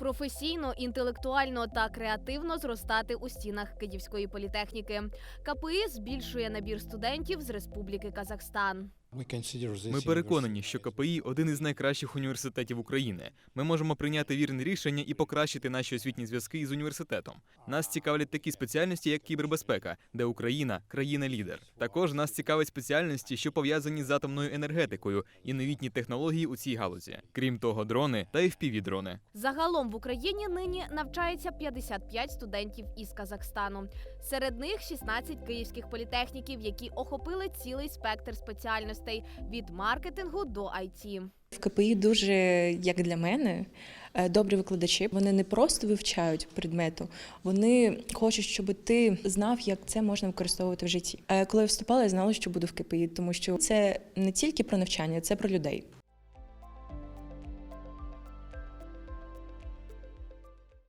професійно, інтелектуально та креативно зростати у стінах Київської політехніки. КПІ збільшує набір студентів з Республіки Казахстан. Ми переконані, що КПІ один із найкращих університетів України. Ми можемо прийняти вірне рішення і покращити наші освітні зв'язки із університетом. Нас цікавлять такі спеціальності, як кібербезпека, де Україна країна-лідер. Також нас цікавить спеціальності, що пов'язані з атомною енергетикою і новітні технології у цій галузі. Крім того, дрони та FPV-дрони. Загалом в Україні нині навчається 55 студентів із Казахстану. Серед них 16 київських політехніків, які охопили цілий спектр спеціальностей від маркетингу до IT. В КПІ дуже, як для мене, е, добрі викладачі. Вони не просто вивчають предмету, вони хочуть, щоб ти знав, як це можна використовувати в житті. Е, Коли я вступала, я знала, що буду в КПІ, тому що це не тільки про навчання, це про людей.